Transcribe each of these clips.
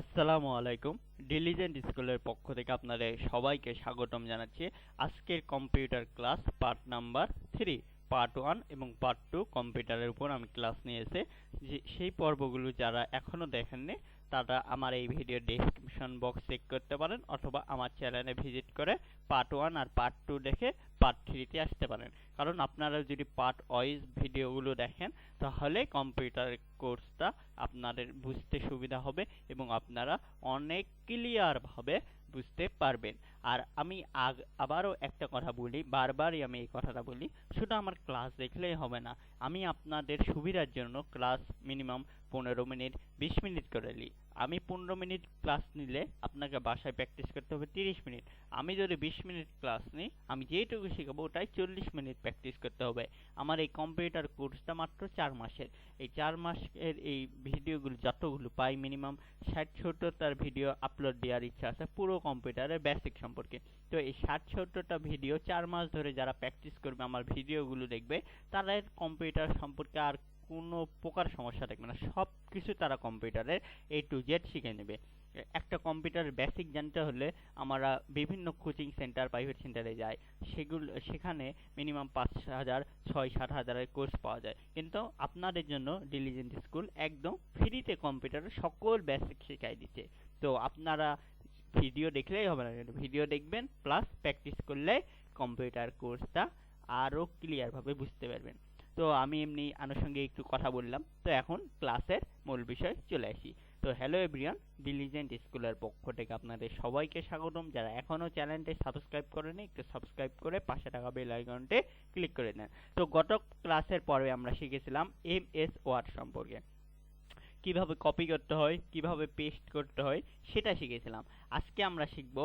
আসসালামু আলাইকুম। ডিলিজেন্ট স্কুলের পক্ষ থেকে আপনাদের সবাইকে স্বাগতম জানাচ্ছি। আজকের computer class part number three part one এবং পার্ট টু কম্পিউটারের উপর আমি ক্লাস নিয়ে এসে যে সেই পর্বগুলো যারা এখনও দেখেননি তারা আমার এই ভিডিও ডিসক্রিপশন বক্স চেক করতে পারেন অথবা আমার চ্যানেলে ভিজিট করে পার্ট ওয়ান আর পার্ট টু দেখে পার্ট থ্রিতে আসতে পারেন। কারণ আপনারা যদি পার্ট ওয়াইজ ভিডিওগুলো দেখেন, তাহলে কম্পিউটার কোর্সটা আপনাদের বুঝতে সুবিধা হবে এবং আপনারা অনেক ক্লিয়ারভাবে বুঝতে পারবেন। আর আমি আগ, আবারও একটা কথা বলি, বারবারই আমি এই কথাটা বলি, শুধু আমার ক্লাস দেখলেই হবে না, আমি আপনাদের সুবিধার জন্য ক্লাস মিনিমাম পনেরো মিনিট, বিশ মিনিট করে নিই। আমি পনেরো মিনিট ক্লাস নিলে আপনাকে বাসায় প্র্যাকটিস করতে হবে তিরিশ মিনিট। আমি যদি বিশ মিনিট ক্লাস নিই, আমি যেটুকু শেখাবো ওটাই চল্লিশ মিনিট প্র্যাকটিস করতে হবে। আমার এই কম্পিউটার কোর্সটা মাত্র চার মাসের। এই চার মাসের এই ভিডিওগুলো যতগুলো পাই মিনিমাম, ষাট সত্তরটার ভিডিও আপলোড দেওয়ার ইচ্ছা আছে, পুরো কম্পিউটারের বেসিক সম্পর্কে। তো এই ষাট সত্তরটা ভিডিও চার মাস ধরে যারা প্র্যাকটিস করবে, আমার ভিডিওগুলো দেখবে, তাদের কম্পিউটার সম্পর্কে আর কোনো প্রকার সমস্যা থাকবে না। সব কিছু তারা কম্পিউটারের এ টু জেড শিখে নেবে। একটা কম্পিউটার বেসিক জানতে হলে আমরা বিভিন্ন কোচিং সেন্টার প্রাইভেট সেন্টারে যাই। সেগুলো, সেখানে মিনিমাম পাঁচ হাজার, ছয় সাত হাজারের কোর্স পাওয়া যায়। কিন্তু আপনাদের জন্য ডিলিজেন্ট স্কুল একদম ফ্রিতে কম্পিউটারের সকল বেসিক শেখাই দিচ্ছে। তো আপনারা ভিডিও দেখলেই হবে না। ভিডিও দেখবেন প্লাস প্র্যাকটিস করলে কম্পিউটার কোর্সটা আরও ক্লিয়ারভাবে বুঝতে পারবেন। তো আমি এমনি আনুষঙ্গিক একটু কথা বললাম। তো এখন ক্লাসের মূল বিষয় চলে আসি। তো হ্যালো এভরিওয়ান ডিলিজেন্ট স্কুলের পক্ষ থেকে আপনাদের সবাইকে স্বাগতম। যারা এখনও চ্যানেলটি সাবস্ক্রাইব করেনি, একটু সাবস্ক্রাইব করে পাশে থাকা বেল আইকনটি ক্লিক করে নেন। তো গত ক্লাসের পরে আমরা শিখেছিলাম এম এস ওয়ার্ড সম্পর্কে। কীভাবে কপি করতে হয়, কীভাবে পেস্ট করতে হয়, সেটা শিখেছিলাম। আজকে আমরা শিখব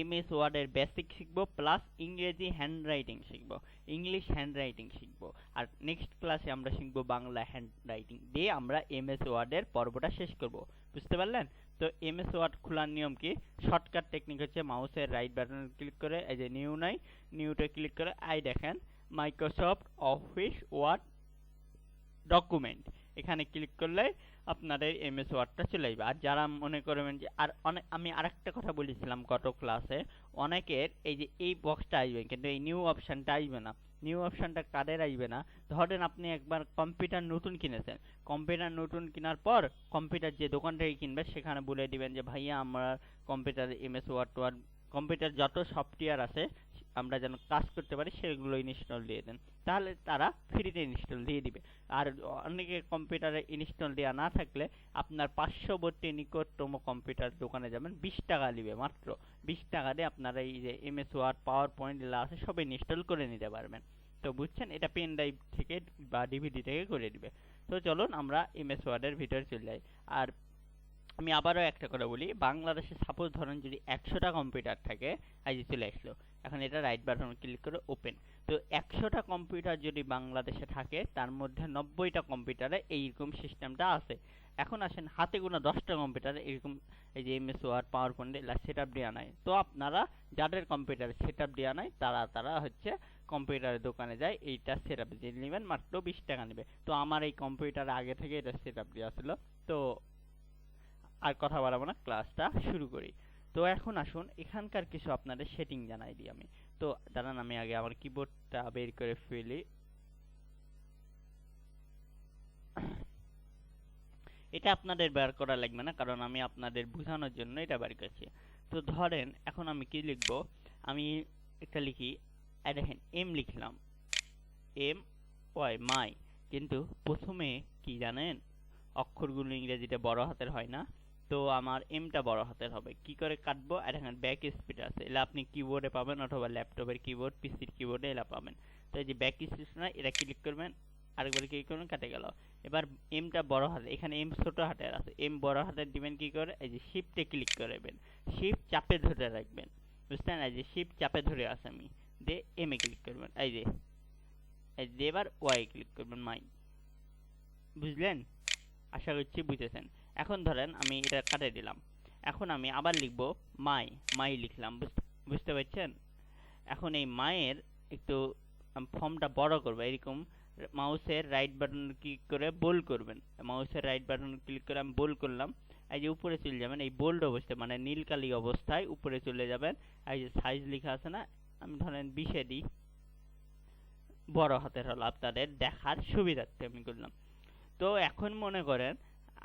এম এস ওয়ার্ডের বেসিক শিখব প্লাস ইংরেজি হ্যান্ডরাইটিং শিখব। ইংলিশ হ্যান্ডরাইটিং শিখব। আর নেক্সট ক্লাসে আমরা শিখব বাংলা হ্যান্ডরাইটিং দিয়ে আমরা এম এস ওয়ার্ডের পর্বটা শেষ করব। বুঝতে পারলেন? তো এম এস ওয়ার্ড খোলার নিয়ম কি? শর্টকাট টেকনিক হচ্ছে মাউসের রাইট বাটন ক্লিক করে, এই যে নিউ নাই নিউতে ক্লিক করে আই দেখেন মাইক্রোসফট অফিস ওয়ার্ড ডকুমেন্ট এখানে ক্লিক করলে আপনাদের এমএস ওয়ার্ডটা চলে যাবে আর যারা মনে করবেন যে, আর অনেক আমি আরেকটা কথা বলেছিলাম গত ক্লাসে অনেকের এই যে এই বক্সটা আসবে, কিন্তু এই নিউ অপশানটা আসবে না। নিউ অপশানটা কাদের আসবে না? ধরেন আপনি একবার কম্পিউটার নতুন কিনেছেন। কম্পিউটার নতুন কেনার পর কম্পিউটার যে দোকান থেকে কিনবে, সেখানে বলে দিবেন যে, ভাইয়া, আমার computer MS Word Word computer যত সফটওয়্যার আছে আমরা যেন কাজ করতে পারি সেগুলো ইনস্টল দিয়ে দেন। তাহলে তারা ফ্রিতে ইনস্টল দিয়ে দিবে। আর অনেকে কম্পিউটারে ইনস্টল দেওয়া না থাকলে আপনার পার্শ্ববর্তী নিকটতম কম্পিউটার দোকানে যাবেন, বিশ টাকা নিবে মাত্র। বিশ টাকা দিয়ে আপনারা এই যে M S Word power point যা আছে সব ইনস্টল করে নিতে পারবেন। তো বুঝছেন? এটা পেন ড্রাইভ থেকে বা ডিভিডি থেকে করে দিবে। তো চলুন আমরা এম এস ওয়ার্ডের ভিতরে চলে যাই। আর আমি আবারও একটা করে বলি, বাংলাদেশে সাপোজ ধরেন যদি একশোটা কম্পিউটার থাকে আজ চলে আসলো। এখন এটা রাইট বাটন ক্লিক করে ওপেন তো একশোটা কম্পিউটার যদি বাংলাদেশে থাকে, তার মধ্যে নব্বইটা কম্পিউটারে এইরকম সিস্টেমটা আছে। এখন আসেন, হাতে গোনা দশটা কম্পিউটারে এরকম এই যে MS Word PowerPoint set up দেওয়া নাই। তো আপনারা যাদের কম্পিউটারে সেট আপ দেওয়া নাই, তারা তারা হচ্ছে কম্পিউটারের দোকানে যায়, এইটা সেট আপ দিয়ে নেবেন মাত্র বিশ টাকা নেবে। তো আমার এই কম্পিউটারে আগে থেকে এটা সেট আপ দেওয়া ছিল। তো আর কথা বাড়াবো না ক্লাসটা শুরু করি। তো এখন আসুন, এখানকার কিছু আপনাদের সেটিং জানাই দিই আমি। তো দাঁড়ান, আমি আগে আমার কিবোর্ডটা বের করে ফেলি। এটা আপনাদের বের করা লাগবে না, কারণ আমি আপনাদের বোঝানোর জন্য এটা বের করছি। তো ধরেন, এখন আমি কি লিখব? আমি একটা লিখি দেখেন এম লিখলাম। এম ওয়াই মাই কিন্তু প্রথমে কি জানেন? অক্ষরগুলো ইংরেজিতে বড় হাতের হয় না। তো আমার এমটা বড় হাতের হবে। কি করে কাটবো? আর এখানে ব্যাক স্পিড আছে। এলা আপনি কিবোর্ডে পাবেন অথবা ল্যাপটপের কিবোর্ড পিসির কিবোর্ডে এলা পাবেন। তো এই যে ব্যাক স্পিড না, এটা ক্লিক করবেন, আরেকবার ক্লিক করবেন, কাটে গেল। এবার এমটা বড় হাতে এখানে এম ছোট হাতের আছে। এম বড় হাতের দিবেন কি করে? এই যে শিফটে ক্লিক করবেন শিফট চাপে ধরে রাখবেন। বুঝছেন? এই যে শিফট চাপে ধরে আছে আমি। দে এম এ ক্লিক করবেন। এই যে এই যে এবার ওয়াই ক্লিক করবেন মাই বুঝলেন? আশা করছি বুঝেছেন। এখন ধরেন আমি এটা কাটে দিলাম। এখন আমি আবার লিখব মাই মাই লিখলাম, বুঝতে পারছেন? এখন এই মায়ের একটু ফর্মটা বড় করব, এরকম মাউসের রাইট বাটন ক্লিক করে বোল করবেন। মাউসের রাইট বাটন ক্লিক করে আমি বোল করলাম, এই যে উপরে চলে যাবেন, এই বোল্ড অবস্থায় মানে নীল কালি অবস্থায় উপরে চলে যাবেন। এই যে সাইজ লেখা আছে না, আমি ধরেন বিশে দিই। বড় হাতের হলো আপনাদের দেখার সুবিধার্থে আমি করলাম। তো এখন মনে করেন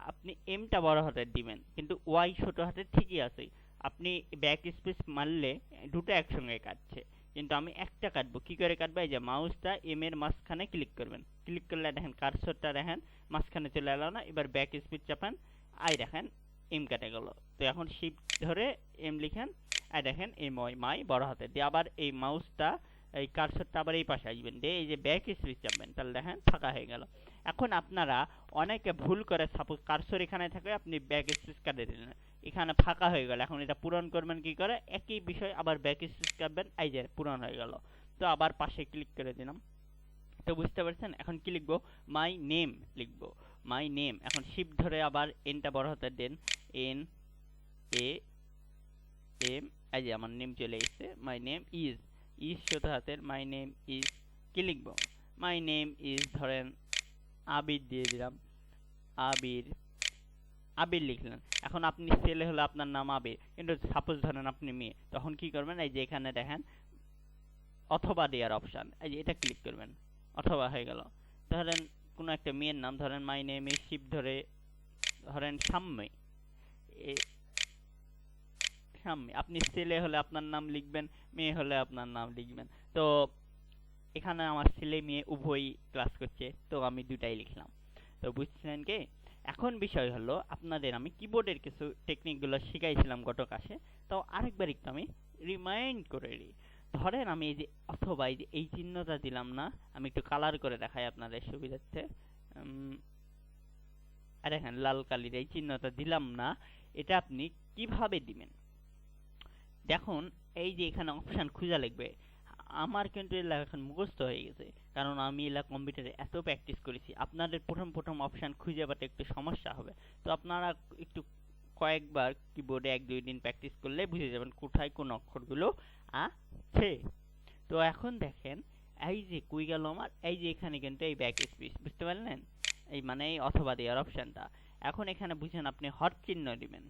আপনি এমটা বড় হাতের দিবেন, কিন্তু ওয়াই ছোট হাতের ঠিকই আছে। আপনি ব্যাক স্পেস মারলে দুটো একসঙ্গে কাটছে, কিন্তু আমি একটা কাটবো। কি করে কাটবো? এই যে মাউসটা এম এর মাঝখানে ক্লিক করবেন। ক্লিক করলে দেখেন কার্সরটা দেখেন, মাঝখানে চলে এলো না, এবার ব্যাক স্পিড চাপান আই দেখেন এম কেটে গেল। তো এখন শিফট ধরে এম লিখেন আই দেখেন এম ওই মাই বড় হাতে দিয়ে আবার এই মাউসটা এই কার্সরটা আবার এই পাশে আসবেন? দিয়ে এই যে ব্যাক স্পিড চাপবেন তাহলে দেখেন, ফাঁকা হয়ে গেল। এখন আপনারা অনেকে ভুল করে সাপোজ কার্সর এখানে থাকে, আপনি ব্যাক স্পেস কাটে দিলেন। এখানে ফাঁকা হয়ে গেল। এখন এটা পূরণ করবেন কি করে? একই বিষয়, আবার ব্যাক স্পেস কাটবেন। এই যে, পূরণ হয়ে গেল। তো আবার পাশে ক্লিক করে দিলাম। তো বুঝতে পারছেন? এখন কি লিখব? মাই নেম লিখব। মাই নেম এখন শিফট ধরে আবার এনটা বড় হাতে দেন। এন এ এম এই যে, আমার নেম চলে এসেছে। মাই নেম ইজ ইজ ছোট হাতের মাই নেম ইজ কি লিখব মাই নেম ইজ ধরেন, আবির দিয়ে দিলাম। আবির আবির লিখলেন। এখন আপনি ছেলে হলে আপনার নাম আবির। কিন্তু সাপোজ ধরেন আপনি মেয়ে, তখন কি করবেন? এই যে এখানে দেখেন, অথবা দেওয়ার অপশান এই যে এটা ক্লিক করবেন। অথবা হয়ে গেল। ধরেন কোনো একটা মেয়ের নাম, ধরেন মাই নেম ইজ শিব ধরে, ধরেন সাম্যে সাম্যে আপনি ছেলে হলে আপনার নাম লিখবেন, মেয়ে হলে আপনার নাম লিখবেন। তো এখানে আমার ছেলে মেয়ে উভয়ই ক্লাস করছে, তো আমি দুটাই লিখলাম। তো বুঝছেন কি? এখন বিষয় হলো, আপনাদের আমি কিবোর্ডের কিছু টেকনিকগুলো শিখাইছিলাম গত ক্লাসে তো আরেকবার একটু আমি রিমাইন্ড করে দিই। ধরেন আমি এই যে, অথবা এই যে এই চিহ্নটা দিলাম না, আমি একটু কালার করে দেখাই আপনাদের সুবিধার্থে আর দেখেন লাল কালির এই চিহ্নটা দিলাম না, এটা আপনি কীভাবে দিবেন? দেখুন, এই যে এখানে অপশন খুঁজা লিখবে আমার কিন্তু এলা এখন মুখস্থ হয়ে গেছে। কারণ আমি এলা কম্পিউটারে এত প্র্যাকটিস করেছি। আপনাদের প্রথম প্রথম অপশন খুঁজে পাতে একটু সমস্যা হবে। তো আপনারা একটু কয়েকবার কিবোর্ডে এক দুই দিন প্র্যাকটিস করলে বুঝে যাবেন কোথায় কোন অক্ষরগুলো আছে। তো এখন দেখেন, এই যে কুই গেল আমার? এই যে এখানে কিন্তু এই ব্যাক স্পেস বুঝতে পারলেন? এই মানে এই অথবা দেওয়ার অপশনটা এখন এখানে বুঝেন আপনি হট চিহ্ন দিবেন।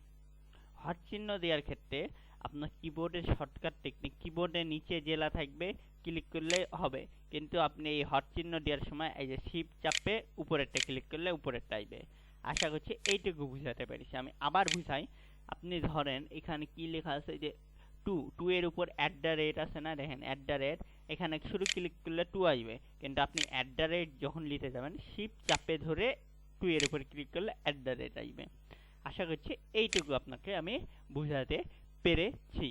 হট চিহ্ন দেওয়ার ক্ষেত্রে আপনার কিবোর্ডের শর্টকাট টেকনিক কিবোর্ডের নিচে জেলা থাকবে ক্লিক করলে হবে। কিন্তু আপনি এই হট চিহ্ন দেওয়ার সময় এই যে শিফট চাপে উপরেরটা ক্লিক করলে উপরেরটা আইবে। আশা করছি এইটুকু বুঝাতে পেরেছি। আমি আবার বুঝাই, আপনি ধরেন এখানে কি লেখা আছে যে টু টু এর উপর অ্যাট দ্য রেট আছে না? দেখেন অ্যাট দ্য রেট এখানে শুরু ক্লিক করলে টু আসবে কিন্তু আপনি অ্যাট দ্য রেট যখন লিখতে যাবেন শিফট চাপে ধরে টু এর উপর ক্লিক করলে অ্যাট দ্য রেট আসবে আশা করছি এইটুকু আপনাকে আমি বুঝাতে পেরেছি।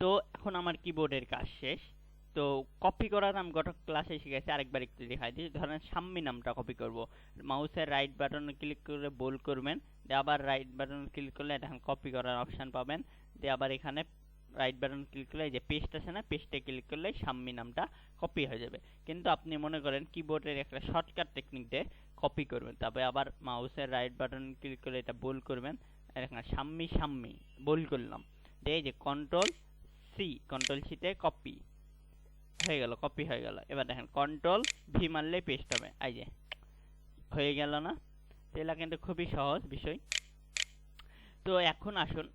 তো এখন আমার কিবোর্ডের কাজ শেষ। তো কপি করার আমি গত ক্লাসে শিখেছি আরেকবার একটু দেখাই দিই। ধরেন সাম্মি নামটা কপি করব। মাউসের রাইট বাটন ক্লিক করে বোল করবেন, দিয়ে আবার রাইট বাটন ক্লিক করলে এখন কপি করার অপশন পাবেন। দিয়ে আবার এখানে রাইট বাটন ক্লিক করলে যে পেস্ট আছে না পেস্টে ক্লিক করলে সাম্মি নামটা কপি হয়ে যাবে। কিন্তু আপনি মনে করেন কিবোর্ডের একটা শর্টকাট টেকনিক দিয়ে কপি করবেন, তবে আবার মাউসের রাইট বাটন ক্লিক করে এটা বোল করবেন। এখানে সাম্মি সাম্মি বোল্ড করলাম। দিয়ে যে কন্ট্রোল সি কন্ট্রোল সিতে কপি হয়ে গেল কপি হয়ে গেল। এবার দেখেন কন্ট্রোল ভি মারলে পেস্ট হবে। এই যে, হয়ে গেল না? এটা কিন্তু খুবই সহজ বিষয়। তো এখন আসুন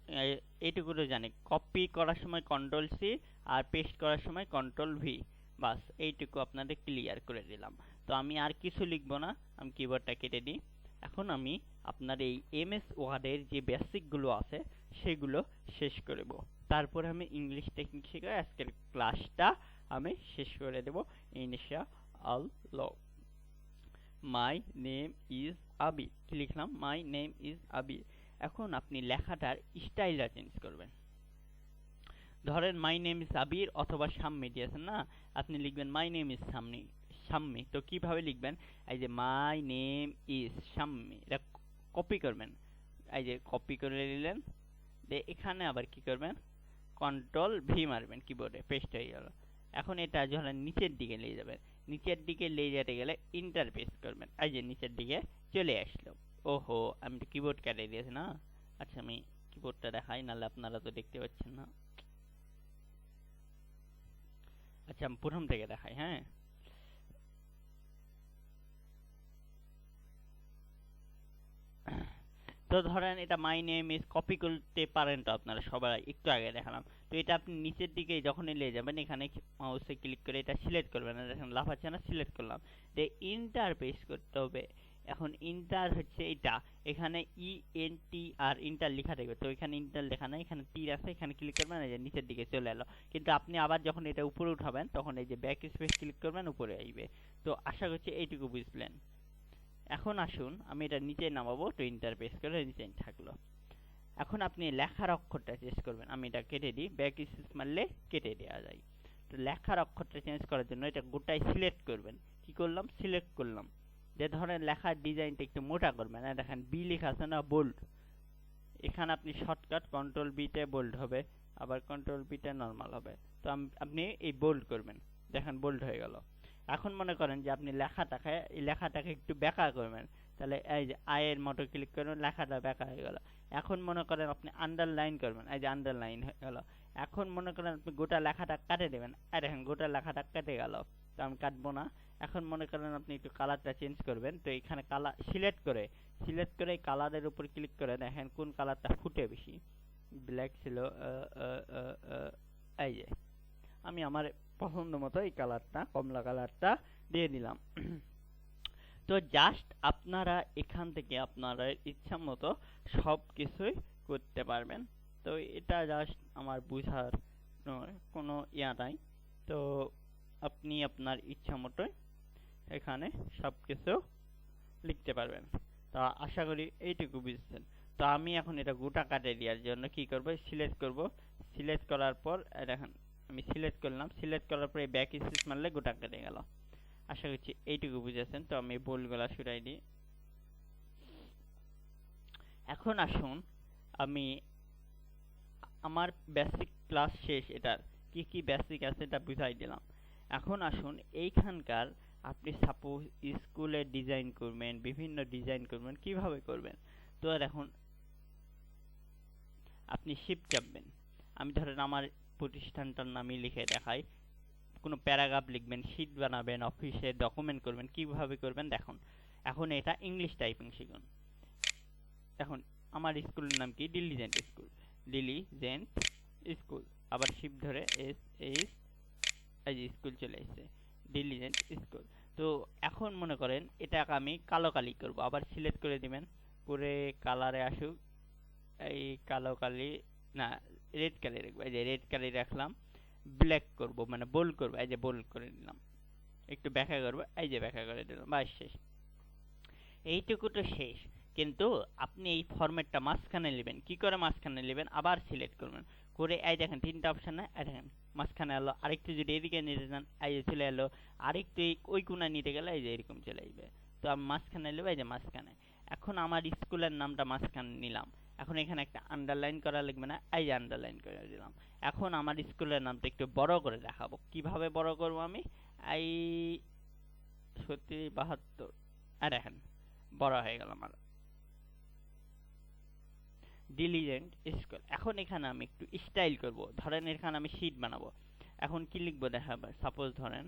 এইটুকু জানি। কপি করার সময় কন্ট্রোল সি আর পেস্ট করার সময় কন্ট্রোল ভি বাস, এইটুকু আপনাদের ক্লিয়ার করে দিলাম। তো আমি আর কিছু লিখব না, আমি কিবোর্ডটা কেটে দিই। এখন আমি আপনার এই এম এস ওয়ার্ডের যে বেসিকগুলো আছে, সেগুলো শেষ করব তারপর আমি ইংলিশ টেকনিক শিখে আজকের ক্লাসটা আমি শেষ করে দেব। ইনশা আল্লাহ মাই নেম ইজ আবি লিখলাম? মাই নেম ইজ আবি এখন আপনি লেখাটার স্টাইলটা চেঞ্জ করবেন। ধরেন মাই নেম ইজ আবির অথবা সাম্মি দিয়েছেন না? আপনি লিখবেন my name is Sammi Sammi. তো কীভাবে লিখবেন? এই যে মাই নেম ইজ সাম্মি। এটা কপি করবেন। এই যে কপি করে নিলেন। দিয়ে এখানে আবার কি করবেন? কন্ট্রোল ভি মারবেন কিবোর্ডে পেস্ট হয়ে গেল। এখন এটা যখন নিচের দিকে নিয়ে যাবেন, নিচের দিকে নিয়ে যেতে গেলে ইন্টার করবেন। এই যে, নিচের দিকে চলে আসলো। ওহো, আমি তো কিবোর্ড কেটে দিয়েছি না? আচ্ছা আমি কিবোর্ডটা দেখাই, নাহলে আপনারা তো দেখতে পাচ্ছেন না। আচ্ছা আমি প্রথম থেকে দেখাই হ্যাঁ? তো ধরেন এটা মাই নেম ইজ কপি করতে পারেন তো আপনারা, সবাই একটু আগে দেখালাম। তো এটা আপনি নিচের দিকে যখনই নিয়ে যাবেন, এখানে মাউসে ক্লিক করে এটা সিলেক্ট করবেন। দেখেন লাফাচ্ছে না সিলেক্ট করলাম। যে ইন্টার পেস্ট করতে হবে। এখন ইন্টার হচ্ছে এটা। এখানে ই এন টি আর ইন্টার লেখা থাকবে। তো এখানে ইন্টার লেখা নাই, এখানে তীর আছে, এখানে ক্লিক করবেন, এই যে নিচের দিকে চলে এলো। কিন্তু আপনি আবার যখন এটা উপরে উঠাবেন, তখন এই যে ব্যাক স্পেস ক্লিক করবেন, উপরে আসবে। তো আশা করছি এইটুকু বুঝলেন। এখন আসুন, আমি এটা নিচে নামাবো তো ইন্টার পেস করে নিচে থাকল। এখন আপনি লেখার অক্ষরটা চেঞ্জ করবেন, আমি এটা কেটে দিই ব্যাক স্পেস মারলে কেটে দেওয়া যায়। তো লেখার অক্ষরটা চেঞ্জ করার জন্য এটা গোটাই সিলেক্ট করবেন। কি করলাম? সিলেক্ট করলাম। যে ধরেন লেখার ডিজাইনটা একটু মোটা করবেন, আর দেখেন বি লেখা আছে না বোল্ড এখানে আপনি শর্টকাট কন্ট্রোল বিতে বোল্ড হবে, আবার কন্ট্রোল বিতে নর্মাল হবে। তো আপনি এই বোল্ড করবেন। দেখেন বোল্ড হয়ে গেল। এখন মনে করেন যে আপনি লেখাটাকে, এই লেখাটাকে একটু বেঁকা করবেন। তাহলে এই যে আয়ের মতো ক্লিক করবেন লেখাটা বেঁকা হয়ে গেল। এখন মনে করেন আপনি আন্ডারলাইন করবেন, এই যে আন্ডারলাইন হয়ে গেল। এখন মনে করেন আপনি গোটা লেখাটা কাটে দেবেন। আর দেখেন, গোটা লেখাটা কেটে গেল। তো আমি কাটবো না। এখন মনে করেন আপনি একটু কালারটা চেঞ্জ করবেন। তো এখানে কালার সিলেক্ট করে সিলেক্ট করে কালারের উপর ক্লিক করে দেখেন কোন কালারটা ফুটে বেশি। ব্ল্যাক ছিল এই যে। আমি আমার পছন্দ মতো এই কালারটা, কমলা কালারটা দিয়ে দিলাম তো জাস্ট আপনারা এখান থেকে আপনারা ইচ্ছা মতো সব কিছুই করতে পারবেন। তো এটা জাস্ট আমার বুঝার কোনো ইয়া নাই। তো আপনি আপনার ইচ্ছা মতোই এখানে সব কিছু লিখতে পারবেন। তো আশা করি এইটুকু বুঝছেন। তো আমি এখন এটা গোটা কাটে দেওয়ার জন্য কি করব, সিলেক্ট করব। সিলেক্ট করার পর দেখেন আমি সিলেক্ট করলাম সিলেক্ট করার পরে ব্যাক স্পেস মারলে গোটা কেটে গেল। আশা করছি এইটুকু বুঝেছেন, তো আমি বোলগুলা সরাই দিই। এখন আসুন আমি আমার বেসিক ক্লাস শেষ, এটার কি কি বেসিক আছে এটা বুঝাই দিলাম। এখন আসুন এইখানকার আপনি সাপোজ স্কুলে ডিজাইন করবেন, বিভিন্ন ডিজাইন করবেন, কীভাবে করবেন? তো এখন আপনি শিফট চাপবেন। আমি ধরেন আমার প্রতিষ্ঠানটার নামই লিখে দেখাই। কোনো প্যারাগ্রাফ লিখবেন, শিট বানাবেন, অফিসে ডকুমেন্ট করবেন, কীভাবে করবেন দেখুন। এখন এটা ইংলিশ টাইপিং শিখুন। এখন আমার স্কুলের নাম কি? ডিলিজেন্ট স্কুল ডিলিজেন্ট স্কুল আবার শিফট ধরে এস এস এই স্কুল চলে এসেছে। ডিলিজেন্ট স্কুল তো এখন মনে করেন এটাকে আমি কালো কালি করব। আবার সিলেক্ট করে দিবেন। করে কালারে আসুক। এই কালো কালি, না রেড কালি রাখব এই যে রেড কালি রাখলাম ব্ল্যাক করব মানে বোল্ড করব, এই যে বোল্ড করে দিলাম একটু ব্যাখ্যা করব, এই যে ব্যাখ্যা করে দিলাম, বাস শেষ। এইটুকু তো শেষ, কিন্তু আপনি এই ফরম্যাটটা মাঝখানে নেবেন। কি করে মাঝখানে নেবেন? আবার সিলেক্ট করবেন। করে এই দেখেন, তিনটা অপশন না এই দেখেন, মাঝখানে এলো, আরেকটু যদি এদিকে নিতে চান, এই যে চলে এলো, আরেকটু ওই কোনা নিতে গেলে এই যে এরকম চলে আসবে। তো আমি মাঝখানে নেব, এই যে মাঝখানে। এখন আমার স্কুলের নামটা মাঝখানে নিলাম। এখন এখানে একটা আন্ডারলাইন করা লাগবে না, এই আন্ডারলাইন করে দিলাম। এখন আমার স্কুলের নামটা একটু বড় করে দেখাবো। কীভাবে বড় করব আমি? এই সত্যি বাহাত্তর। আর দেখেন, বড় হয়ে গেল আমার। ডিলিজেন্ট স্কুল এখন এখানে আমি একটু স্টাইল করব। ধরেন এখানে আমি শীট বানাবো। এখন কি লিখব দেখাবো? সাপোজ ধরেন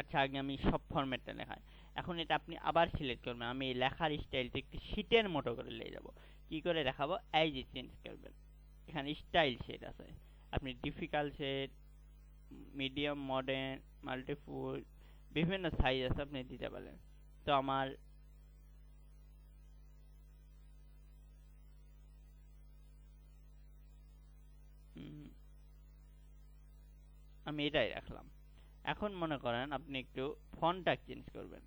আচ্ছা আগে আমি সব ফরম্যাটটা লেখাই এখন এটা আপনি আবার সিলেক্ট করবেন। আমি এই লেখার স্টাইলটা একটু শীটের মতো করে নিয়ে যাব। কি করে দেখাবো? এই যে চেঞ্জ করবেন। এখানে স্টাইল শেড আছে। আপনি difficult shade medium modern multiple বিভিন্ন সাইজ আছে আপনি দিতে পারেন। তো আমার আমি এটাই রাখলাম। এখন মনে করেন আপনি একটু ফন্টটা চেঞ্জ করবেন।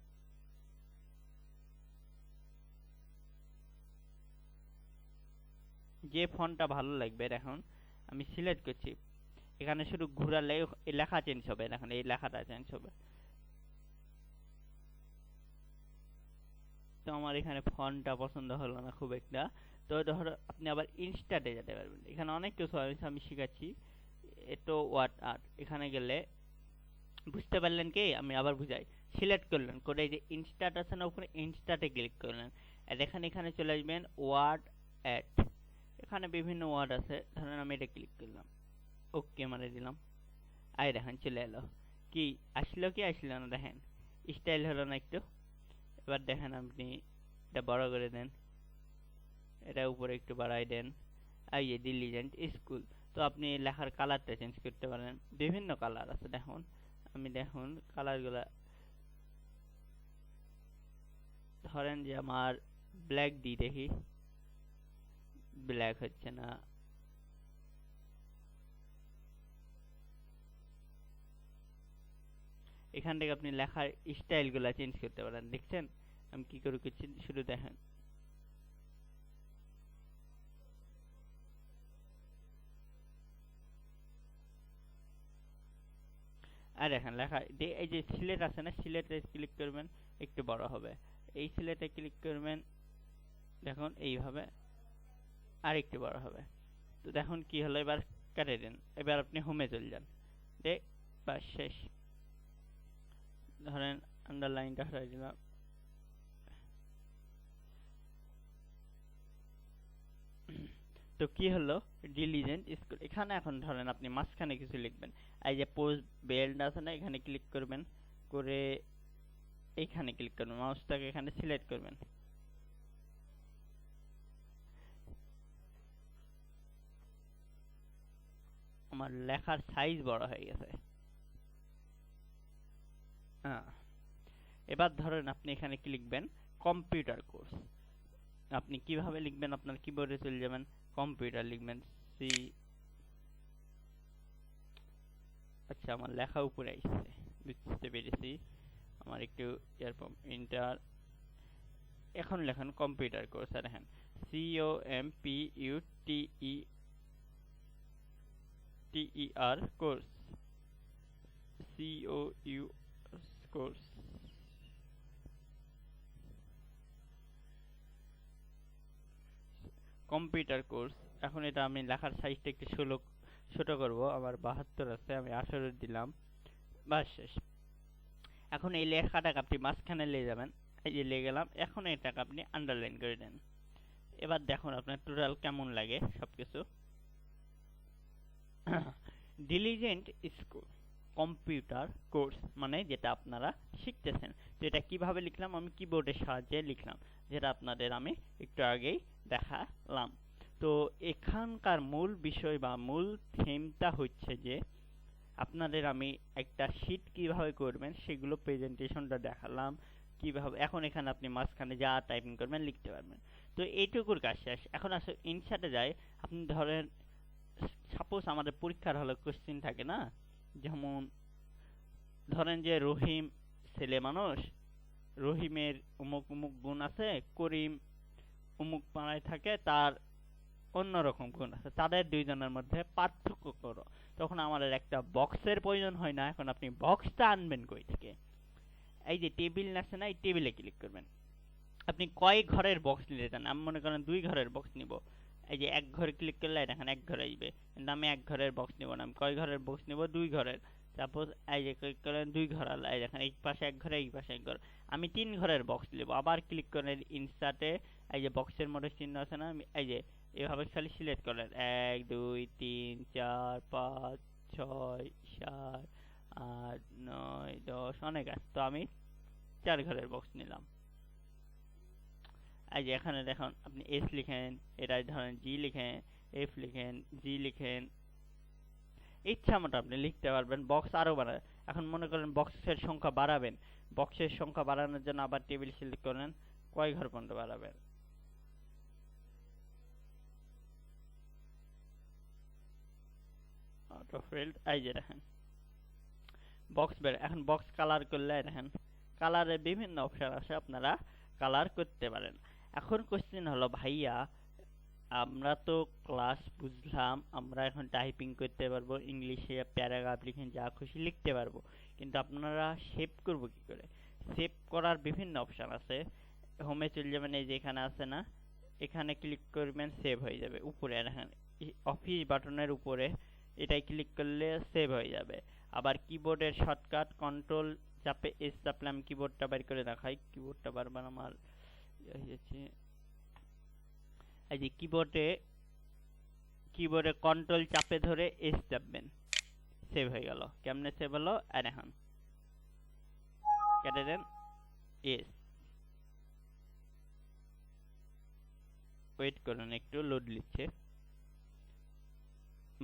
যে ফন্টটা ভালো লাগবে এখন আমি সিলেক্ট করছি। এখানে শুধু ঘুরালে লেখা চেঞ্জ হবে এখন এই লেখাটা চেঞ্জ হবে। তো আমার এখানে ফন্টটা পছন্দ হলো না খুব একটা। তো ধরো আপনি আবার ইনস্টাতে যেতে পারবেন। এখানে অনেক কিছু আমি শিখাচ্ছি। এটো ওয়াট আর এখানে গেলে বুঝতে পারলেন কি? আমি আবার বুঝাই। সিলেক্ট করলেন, করে এই যে ইনস্টাট আছে না, উপরে ইনস্টাতে ক্লিক করলেন। আর এখানে এখানে চলে আসবেন ওয়ার্ড অ্যাড এখানে বিভিন্ন ওয়ার্ড আছে। ধরেন আমি এটা ক্লিক করলাম। ওকে মারে দিলাম। আই দেখেন, চলে এলো। কি, আসলো কি, আসলো না দেখেন? স্টাইল হলো না একটু। এবার দেখেন আপনি এটা বড় করে দেন। এটা উপরে একটু বাড়াই দেন। এই যে ডিলিজেন্ট স্কুল তো আপনি লেখার কালারটা চেঞ্জ করতে পারেন। বিভিন্ন কালার আছে, দেখুন। আমি দেখুন কালারগুলা ধরেন যে আমার ব্ল্যাক দি দেখি। ব্ল্যাক হচ্ছে না। এখান থেকে আপনি লেখার স্টাইলগুলো চেঞ্জ করতে পারেন। দেখছেন? আমি কি করে করছি? শুধু দেখেন। আর দেখেন, লেখা এই যে সিলেট আছে না, সিলেটে ক্লিক করবেন, একটু বড় হবে। এই সিলেটে ক্লিক করবেন, দেখুন, এইভাবে আর একটু বড় হবে। তো দেখুন কি হলো এবার, কেটে দেন। এবার আপনি হোমে চলে যান। দে বাস শেষ। ধরেন আন্ডারলাইনটা হটাই দিলাম। তো কি হলো? ডিলিজেন্ট স্কুল এখানে এখন ধরেন আপনি মাঝখানে কিছু লিখবেন। এই যে পোস্ট বেল্ট আছে না, এখানে ক্লিক করবেন। করে এইখানে ক্লিক করবেন। মাউসটাকে এখানে সিলেক্ট করবেন। আমার লেখার সাইজ বড় হয়ে গেছে। হ্যাঁ। এবার ধরেন আপনি এখানে কি লিখবেন? কম্পিউটার কোর্স আপনি কীভাবে লিখবেন? আপনার কিবোর্ডে চলে যাবেন। কম্পিউটার লিখবেন। সি আচ্ছা আমার লেখা উপরে আসছে। বুঝতে পেরেছি। আমার একটু এরকম ইন্টার এখন লেখেন কম্পিউটার কোর্স আর দেখেন C O M P U T E T E R course C O U course computer course এখন এটা আমি লেখার সাইজটা একটু ষোলো ছোট করব। আমার বাহাত্তর আছে, আমি আঠারো দিলাম। বাস শেষ। এখন এই লেখাটাকে আপনি মাঝখানে নিয়ে যাবেন। এই যে নিয়ে গেলাম, এখন এটাকে আপনি আন্ডারলাইন করে দেন। এবার দেখুন আপনার টোটাল কেমন লাগে সবকিছু। ডিলিজেন্ট স্কুল কম্পিউটার কোর্স মানে যেটা আপনারা শিখতেছেন। তো এটা কীভাবে লিখলাম, আমি কিবোর্ডের সাহায্যে লিখলাম, যেটা আপনাদের আমি একটু আগেই দেখালাম। তো এখানকার মূল বিষয় বা মূল থিমটা হচ্ছে যে, আপনাদের আমি একটা শীট কীভাবে করবেন, সেগুলো প্রেজেন্টেশনটা দেখালাম। কীভাবে এখন এখানে আপনি মাঝখানে যা টাইপিং করবেন, লিখতে পারবেন। তো এইটুকুর কাজ শেষ। এখন আসলে ইনসার্টে যাই। আপনি ধরেন সাপোজ আমাদের পরীক্ষার হলে কোশ্চিন থাকে না? যেমন, ধরেন যে রহিম ছেলে মানুষ, রহিমের অমুক অমুক গুণ আছে, করিম অমুক পাড়ায় থাকে, তার অন্যরকম গুণ আছে। তাদের দুইজনের মধ্যে পার্থক্য করো। তখন আমাদের একটা বক্সের প্রয়োজন হয় না, এখন আপনি বক্সটা আনবেন কই থেকে? এই যে টেবিল আছে না, এই টেবিলে ক্লিক করবেন। আপনি কয় ঘরের বক্স নিতে চান আমি মনে করেন দুই ঘরের বক্স নিব। এই যে এক ঘরে ক্লিক করলে দেখেন এক ঘরে আসবে। কিন্তু আমি এক ঘরের বক্স নিব না। আমি কয় ঘরের বক্স নিব? দুই ঘরের। সাপোজ এই যে ক্লিক করেন দুই ঘর আলা। এই দেখেন, এই পাশে এক ঘরে, এই পাশে এক ঘর। আমি তিন ঘরের বক্স নেব। আবার ক্লিক করেন ইনসার্টে এই যে বক্সের মধ্যে চিহ্ন আছে না? এই যে, এভাবে খালি সিলেক্ট করেন। এক, দুই, তিন, চার, পাঁচ, ছয়, সাত, আট, নয়, দশ, অনেক আছে। তো আমি চার ঘরের বক্স নিলাম। যে এখানে দেখুন, আপনি এস লিখেন এটা ধরেন জি লিখেন এফ লিখেন জি লিখেন। ইচ্ছা মতো আপনি লিখতে পারবেন বক্স আরও বাড়াবেন এখন মনে করেন বক্সের সংখ্যা বাড়াবেন। বক্সের সংখ্যা বাড়ানোর জন্য আবার টেবিল সিলেক্ট করেন কয় ঘর পর্যন্ত বাড়াবেন? অটো ফিল্ড এই যে দেখেন। বক্স বের, এখন বক্স কালার করলে দেখেন কালারে বিভিন্ন অপশন আছে, আপনারা কালার করতে পারেন। এখন কোশ্চেন হলো, ভাইয়া, আমরা তো ক্লাস বুঝলাম, আমরা এখন টাইপিং করতে পারব ইংলিশে প্যারাগ্রাফ লিখে যা খুশি লিখতে পারব, কিন্তু আপনারা সেভ করব কি করে? সেভ করার বিভিন্ন অপশন আছে। হোমে চলে যাবেন, এই যে এখানে আছে না, এখানে ক্লিক করবেন সেভ হয়ে যাবে, উপরে দেখেন অফিস বাটনের উপরে এটাই ক্লিক করলে সেভ হয়ে যাবে। আবার কিবোর্ডের শর্টকাট কন্ট্রোল চাপে এস চাপলে আমি কিবোর্ডটা বের করে দেখাই কিবোর্ডটা বারবার আমার এই কিবোর্ডে কিবোর্ডে কন্ট্রোল চাপে ধরে এস চাপবেন। সেভ হয়ে গেল। কেমনে সেভ হলো? আর এখন কেটে দেন এস ওয়েট করুন, একটু লোড নিচ্ছে।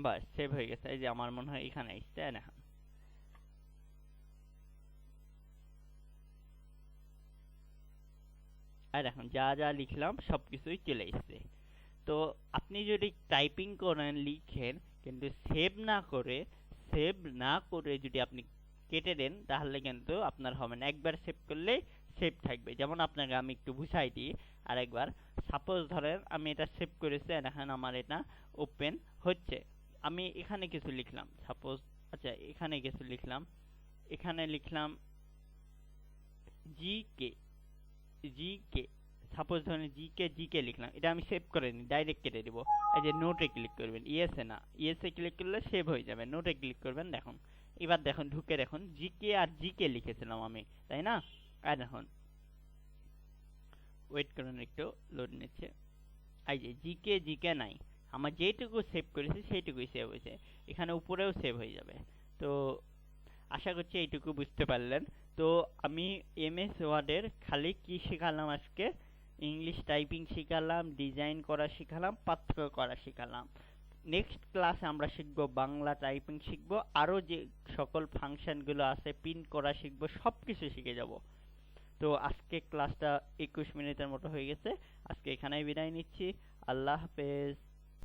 বাস সেভ হয়ে গেছে। এই যে আমার মনে হয় এখানে এসছে না আর এখন যা যা লিখলাম সবকিছুই চলে এসছে। তো আপনি যদি টাইপিং করেন, লিখেন, কিন্তু সেভ না করে সেভ না করে যদি আপনি কেটে দেন, তাহলে কিন্তু আপনার হবে না। একবার সেভ করলে সেভ থাকবে। যেমন আপনাকে আমি একটু বুঝাই দিই, আরেকবার। সাপোজ ধরেন আমি এটা সেভ করেছি, আর এখন আমার এটা ওপেন হচ্ছে। আমি এখানে কিছু লিখলাম। সাপোজ আচ্ছা এখানে কিছু লিখলাম। এখানে লিখলাম জি কে জি কে সাপোজ ধরেন জি কে জি কে লিখলাম, এটা আমি সেভ করে নিই ডাইরেক্ট কেটে দিব। এই যে নোটে ক্লিক করবেন ইয়েসে না ইয়েসে ক্লিক করলে সেভ হয়ে যাবে নোটে ক্লিক করবেন, দেখুন। এবার দেখুন, ঢুকে দেখুন জি কে আর জি কে লিখেছিলাম আমি, তাই না? আর দেখুন ওয়েট করুন একটু লোড নিচ্ছে। এই যে জি কে জি কে নাই, আমার যেটুকু সেভ করেছি, সেইটুকুই সেভ হয়েছে, এখানে উপরেও সেভ হয়ে যাবে। তো, আশা করছি এইটুকু বুঝতে পারলেন। তো আমি এম এস ওয়ার্ডের খালি কি শেখালাম আজকে? ইংলিশ টাইপিং শিখালাম ডিজাইন করা শিখালাম পার্থক্য করা শিখালাম। নেক্সট ক্লাসে আমরা শিখব বাংলা টাইপিং শিখব, আরও যে সকল ফাংশনগুলো আছে প্রিন্ট করা শিখব সব কিছু শিখে যাব। তো আজকে ক্লাসটা একুশ মিনিটের মতো হয়ে গেছে। আজকে এখানেই বিদায় নিচ্ছি। আল্লাহ হাফেজ।